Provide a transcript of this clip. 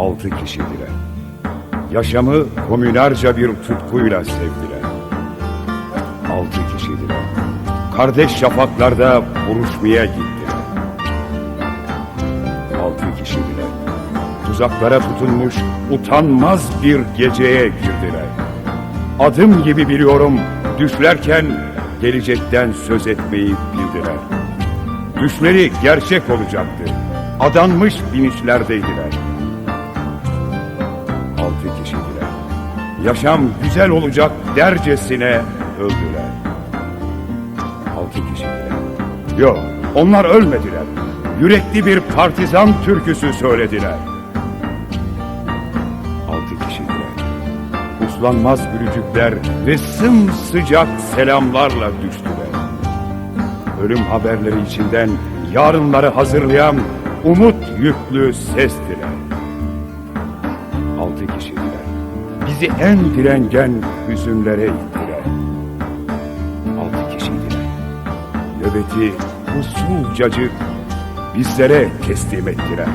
altı kişidiler. Yaşamı komünarca bir tutkuyla sevdiler. Altı kişidiler. Kardeş şafaklarda buluşmaya gittiler. Altı kişidiler. Tuzaklara tutunmuş utanmaz bir geceye girdiler. Adım gibi biliyorum düşlerken gelecekten söz etmeyi bildiler. Düşleri gerçek olacaktı. Adanmış binişlerdeydiler. Altı kişiydiler. Yaşam güzel olacak dercesine öldüler. Altı kişiydiler. Yok, onlar ölmediler. Yürekli bir partizan türküsü söylediler. Altı kişiydiler. Uslanmaz gülücükler ve sımsıcak selamlarla düştüler. Ölüm haberleri içinden yarınları hazırlayan umut yüklü sestiler. Altı kişiydiler. Bizi en direngen hüzünlere ittiler. Altı kişiydiler. Nöbeti usulcacık bizlere teslim ettiler.